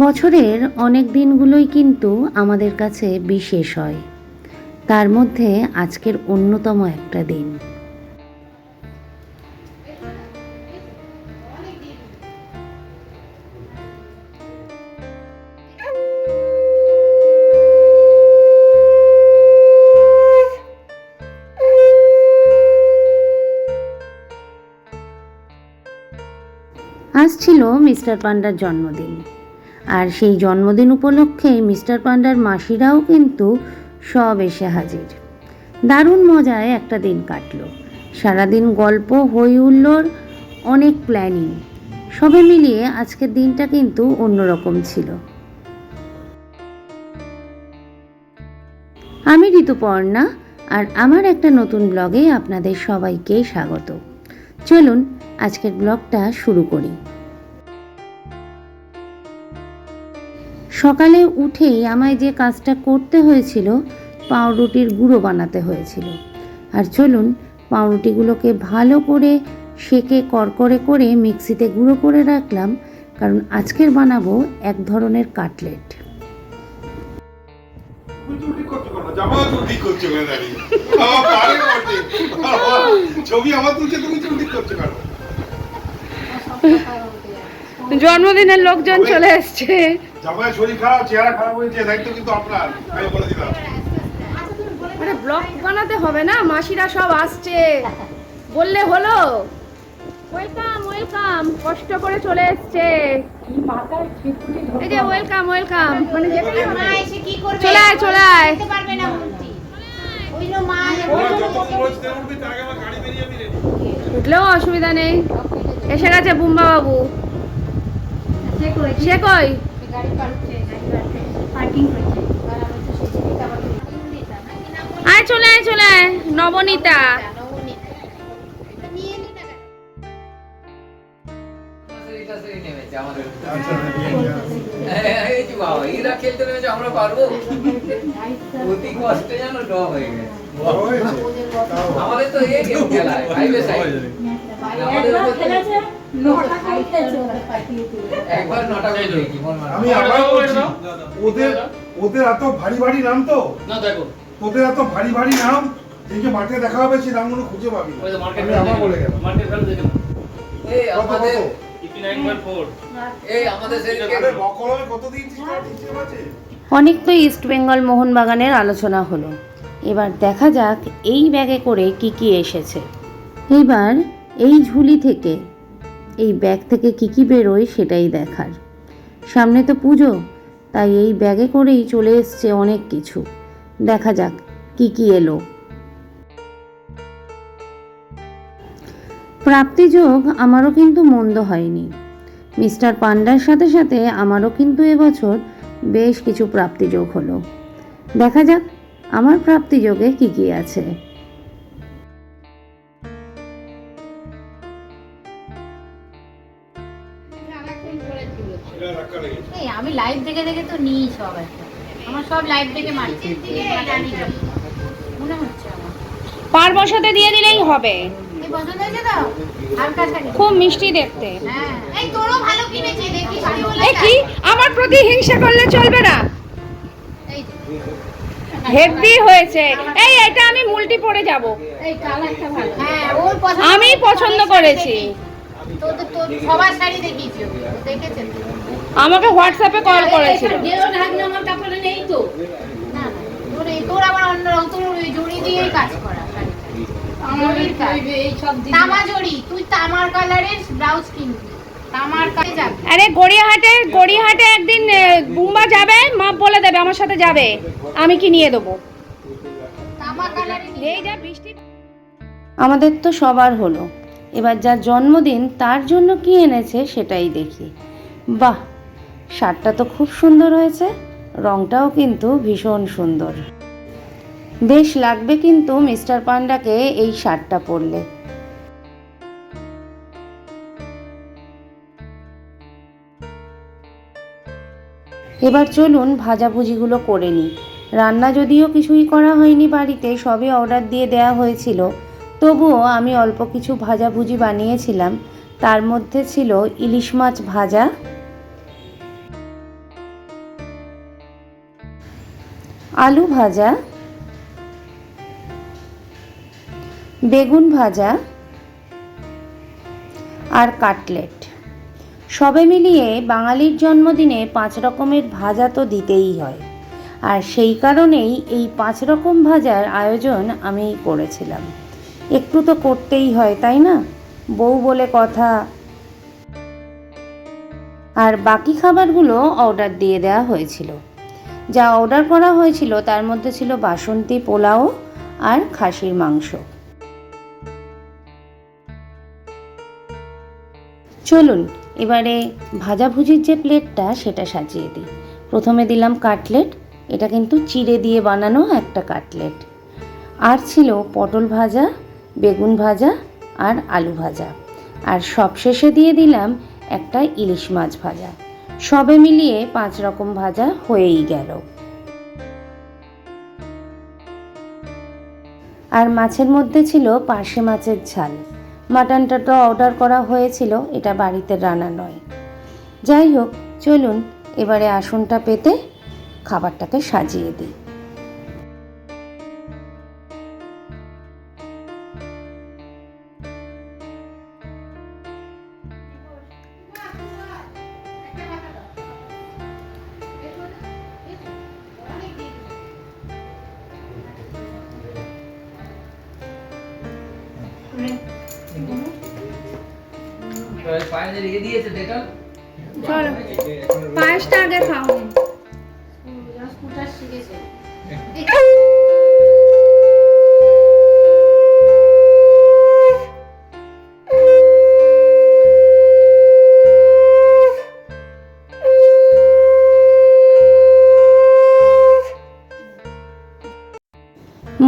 বছরের অনেক দিনগুলোই কিন্তু আমাদের কাছে বিশেষ হয়। তার মধ্যে আজকের অন্যতম একটা দিন। আজ ছিল মিস্টার পান্ডার জন্মদিন। আর সেই জন্মদিন উপলক্ষে মিস্টার পান্ডার মাসিরাও কিন্তু সব এসে হাজির। দারুণ মজায় একটা দিন কাটলো। সারাদিন গল্প, হই হুল্লোড়, অনেক প্ল্যানিং, সবে মিলিয়ে আজকের দিনটা কিন্তু অন্যরকম ছিল। আমি ঋতুপর্ণা আর আমার একটা নতুন ব্লগে আপনাদের সবাইকে স্বাগত। চলুন আজকের ব্লগটা শুরু করি। সকালে উঠেই আমায় যে কাজটা করতে হয়েছিল পাউরুটির গুঁড়ো বানাতে হয়েছিল। আর চলুন পাউরুটিগুলোকে ভালো করে সেকে করকরে করে মিক্সিতে গুঁড়ো করে রাখলাম কারণ আজকের বানাবো এক ধরনের কাটলেট। ছবি আমার তুলছে তুমি তুমি ঠিক করছ কেন জন্মদিনের লোকজন চলে এসছে জামাইয়ের শরীর খারাপ চেহারা খারাপ হয়েছে দায়িত্ব কিন্তু আপনার আমি বলে দিলাম। আরে ব্লগ বানাতে হবে না মাসিরা সব আসছে। বললে হলো। Welcome welcome. কষ্ট করে চলে এসছে। এই যে ওয়েলকাম ওয়েলকাম। মানে যেটাই মা এসে কি করবে? চলে আয়, চলে আয়। পারবে না। ওই মা। উঠলেও অসুবিধা নেই। এসে গেছে বুম্বা বাবু সে কই আয় চলে আয় চলে আয় নবনীতা আমরা পারব? অতি কষ্টে যেন ড হয়ে গেছে। বড় হয়েছে? তাও ভালো। আমাদের তো এই গেম খেলায়, এ দেখি, মন। আমি আবার বলছি ওদের ওদের এত ভারী ভারী নাম তো? তোদের এত ভারী ভারী নাম? মাঠে দেখা হবে সেই নামগুলো খুঁজে পাবি আমি আবার বলে গেলাম। এই আমাদের এই আমাদের সেদিনকে আরে কত দিয়েছিস হিসেব আছে? অনেক তো ইস্ট বেঙ্গল মোহনবাগানের আলোচনা হলো। এবার দেখা যাক এই ব্যাগে করে কি কি এসেছে। এইবার এই ঝুলি থেকে, এই ব্যাগ থেকে কি কী বেরোয় সেটাই দেখার। সামনে তো পুজো, তাই এই ব্যাগে করেই চলে এসছে অনেক কিছু। দেখা যাক কি কি এলো। প্রাপ্তিযোগ আমারও কিন্তু মন্দ হয়নি। মিস্টার পান্ডার সাথে সাথে আমারও কিন্তু এবছর বেশ কিছু প্রাপ্তিযোগ হলো। দেখা যাক আমার প্রাপ্তিযোগে কি কি আছে। দেখে দেখে তো নিই সব একটা আমার সব লাইভ দেখে মারছি। মনে হচ্ছে আমার। পার বসাতে দিয়ে দিলেই হবে। খুব মিষ্টি দেখতে। হ্যাঁ। কি বলে এ কি? আমার প্রতি হিংসা করলে চলবে না। এই হেভি হয়েছে। এই এটা আমি মুলটি পরে যাব। ভালো। হ্যাঁ পছন্দ আমি পছন্দ করেছি। সবার শাড়ি দেখিয়েছি। দেখেছেন? আমাকে হোয়াটসঅ্যাপে কল করেছিল। না না, তোর আবার অন্যরকম তোর জড়ি দিয়েই কাজ করা শাড়িটা। জরির কাজ। তামা জড়ি তুই তামার কালারের ব্লাউজ কিনবি। তামার কাজে যাবি। আরে গড়িয়াহাটে গড়িয়াহাটে একদিন বুম্বা যাবে মা বলে দেবে আমার সাথে যাবে। আমি কি নিয়ে দেবো? আমাদের তো সবার হলো। এবার যার জন্মদিন তার জন্য কি এনেছে সেটাই দেখি। বাহ! শার্টটা তো খুব সুন্দর হয়েছে, রংটাও কিন্তু ভীষণ সুন্দর। বেশ লাগবে কিন্তু মিস্টার পান্ডাকে এই শার্টটা পরলে। এবার চলুন ভাজাভুজিগুলো করে নিই। রান্না যদিও কিছুই করা হয়নি বাড়িতে, সবই অর্ডার দিয়ে দেওয়া হয়েছিল। তবুও আমি অল্প কিছু ভাজাভুজি বানিয়েছিলাম। তার মধ্যে ছিল ইলিশ মাছ ভাজা আলু ভাজা, বেগুন ভাজা আর কাটলেট। সবে মিলিয়ে বাঙালির জন্মদিনে পাঁচ রকমের ভাজা তো দিতেই হয়। আর সেই কারণেই এই পাঁচ রকম ভাজার আয়োজন আমি করেছিলাম। একটু তো করতেই হয়, তাই না? বউ বলে কথা। আর বাকি খাবারগুলো অর্ডার দিয়ে দেওয়া হয়েছিল। যা অর্ডার করা হয়েছিল তার মধ্যে ছিল বাসন্তী পোলাও আর খাসির মাংস। চলুন, এবারে ভাজাভুজির যে প্লেটটা সেটা সাজিয়ে দিই। প্রথমে দিলাম কাটলেট, এটা কিন্তু চিড়ে দিয়ে বানানো একটা কাটলেট। আর ছিল পটল ভাজা, বেগুন ভাজা আর আলু ভাজা। আর সবশেষে দিয়ে দিলাম একটা ইলিশ মাছ ভাজা। সবে মিলিয়ে পাঁচ রকম ভাজা হয়েই গেল। আর মাছের মধ্যে ছিল পার্শে মাছের ঝাল। মাটনটা তো অর্ডার করা হয়েছিল, এটা বাড়িতে রান্না নয়। যাই হোক, চলুন, এবারে আসনটা পেতে খাবারটাকে সাজিয়ে দিই। চলো, পায়েসটা আগে খাও। শিখেছে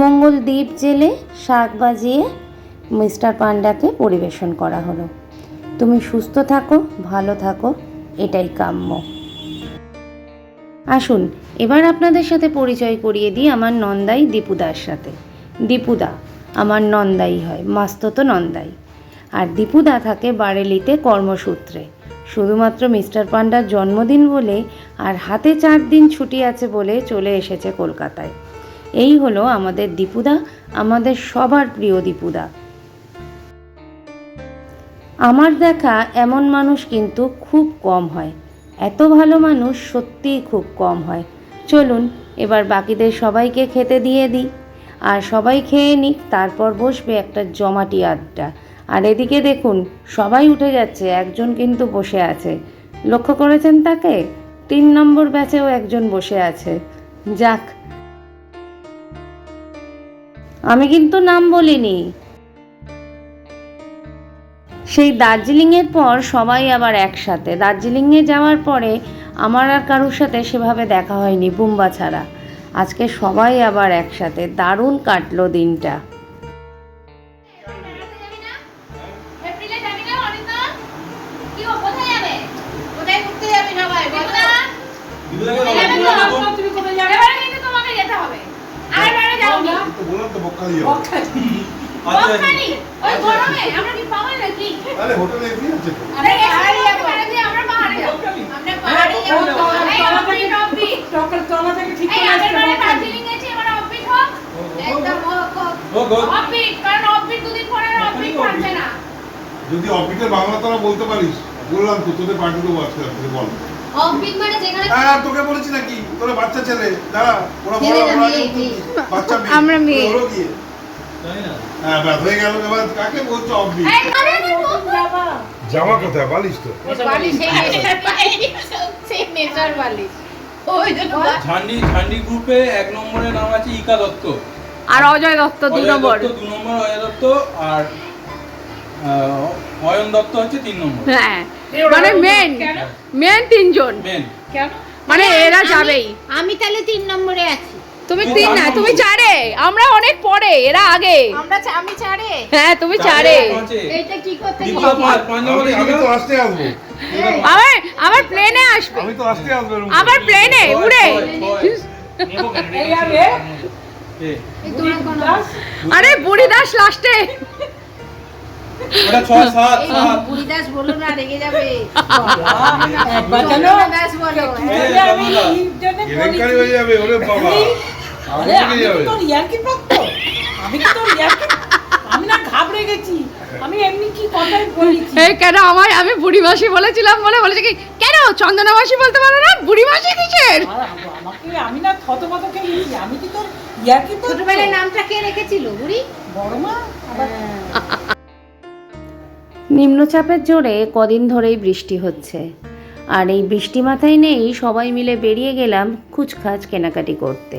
মঙ্গল দ্বীপ জেলে শাক বাজিয়ে মিস্টার পান্ডাকে পরিবেশন করা হলো। তুমি সুস্থ থাকো, ভালো থাকো, এটাই কাম্য। আসুন, এবার আপনাদের সাথে পরিচয় করিয়ে দিই আমার নন্দাই দীপুদার সাথে। দীপুদা, আমার নন্দাই হয়, মাস্তত নন্দাই। আর দীপুদা থাকে বারেলিতে কর্মসূত্রে। শুধুমাত্র মিস্টার পান্ডার জন্মদিন বলে আর হাতে চার দিন ছুটি আছে বলে চলে এসেছে কলকাতায়। এই হলো আমাদের দীপুদা, আমাদের সবার প্রিয় দীপুদা। আমার দেখা এমন মানুষ কিন্তু খুব কম হয়। এত ভালো মানুষ সত্যিই খুব কম হয়। চলুন, এবার বাকিদের সবাইকে খেতে দিয়ে দিই। আর সবাই খেয়ে নিক, তারপর বসবে একটা জমাটি আড্ডা। আর এদিকে দেখুন, সবাই উঠে যাচ্ছে, একজন কিন্তু বসে আছে। লক্ষ্য করেছেন তাকে? তিন নম্বর ব্যাচেও একজন বসে আছে। যাক। আমি কিন্তু নাম বলিনি। সেই দার্জিলিংয়ের পর সবাই আবার একসাথে। দার্জিলিংয়ে যাওয়ার পরে আমার আর কারোর সাথে সেভাবে দেখা হয়নি বুম্বা ছাড়া। আজকে সবাই আবার একসাথে। দারুণ কাটলো দিনটা। ওই গরমে? আমরা কি আরে হোটেলে এসি আছে তো আমরা পাহাড়ে যাব আমরা পাহাড়ে। যাব আমরা পাহাড়ে। যাব অফবিট এই আগের বারে দার্জিলিং এবার অফবিট হোক একদম অফবিট কারণ অফবিট দুদিন পরে অফবিট থাকবে না। যদি অফিসের বাংলা তোরা বলতে পারিস বললাম তো তোদের পার্টি দেবো আজকে রাত্রে বল। অফবিট মানে যেখানে হ্যাঁ তোকে বলেছি নাকি তোরা বাচ্চা ছেলে দাঁড়া ওরা বড় ওরা। বাচ্চা মেয়ে আমরা মেয়ে। হ্যাঁ ব্যাস হয়ে গেল এবার কাকে বলছো অফিস জামা কোথায়? বালিশ তো। ঝান্ডি ঝান্ডি গ্রুপে এক নম্বরে নাম আছে ইকা দত্ত। আর অজয় দত্ত দু নম্বর। দু নম্বর অজয় দত্ত আর অয়ন দত্ত হচ্ছে তিন নম্বর। হ্যাঁ। মানে মেন মেন তিনজন। মেন মানে এরা যাবেই। আমি তাহলে তিন নম্বরে আছি। তুমি তিন না তুমি। চারে। আমরা অনেক পরে এরা আগে। আমরা আমি চারে। হ্যাঁ তুমি চারে এইটা কি করতে আমি আমি তো আসতে আসব। আবার আবার প্লেনে আসবে। আমি তো আসতে আসব আবার প্লেনে উড়ে। এই কোন আরে বুড়ি দাস লাস্টে। ওটা ছয় সাত এই সাত। বুড়িদাস বলো না রেগে যাবে। বাঁচানো দাস বলো। এই, চন্দনদা। কেলেঙ্কারি হয়ে যাবে ওরে বাবা। আরে আমি কি তোর ইয়ার্কি পাত্র আমি কি তোর ইয়ার্কি আমি না ঘাবড়ে গেছি। আমি এমনি কি কথাই বলেছি? এই কেন আমায় আমি বুড়ি মাসি বলেছিলাম বলে বলেছে কি কেন? চন্দনা মাসি বলতে পারো না? বুড়ি মাসি কিসের আমাকে আমি না থতমত খেয়ে গেছি আমি কি তোর ইয়ার্কি পাত্র ছোটবেলায় নামটা কে রেখেছিল বুড়ি? বড় মা? নিম্নচাপের জোরে কদিন ধরেই বৃষ্টি হচ্ছে। আর এই বৃষ্টি মাথায় নেই সবাই মিলে বেরিয়ে গেলাম খুচখাচ কেনাকাটি করতে।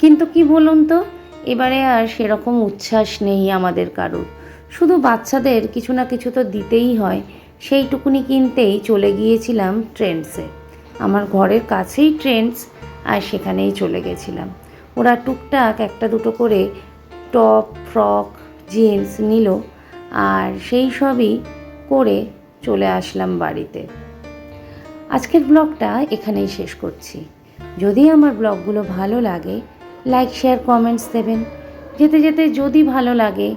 কিন্তু কি বলুন তো? এবারে আর সেরকম উচ্ছ্বাস নেই আমাদের কারুর। শুধু বাচ্চাদের কিছু না কিছু তো দিতেই হয়। সেইটুকুনি কিনতেই চলে গিয়েছিলাম ট্রেন্ডসে। আমার ঘরের কাছেই ট্রেন্ডস, আর সেখানেই চলে গেছিলাম। ওরা টুকটাক একটা দুটো করে টপ, ফ্রক, জিন্স নিল, আর সেই সবই করে চলে আসলাম বাড়িতে। আজকের ব্লগটা এখানেই শেষ করছি। যদি আমার ব্লগগুলো ভালো লাগে লাইক শেয়ার কমেন্টস দেবেন। যেতে যেতে যদি ভালো লাগে,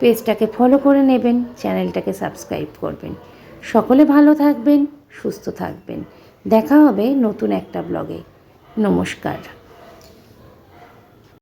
পেজটাকে ফলো করে নেবেন চ্যানেলটাকে সাবস্ক্রাইব করবেন। সকলে ভালো থাকবেন, সুস্থ থাকবেন। দেখা হবে নতুন একটা ব্লগে নমস্কার।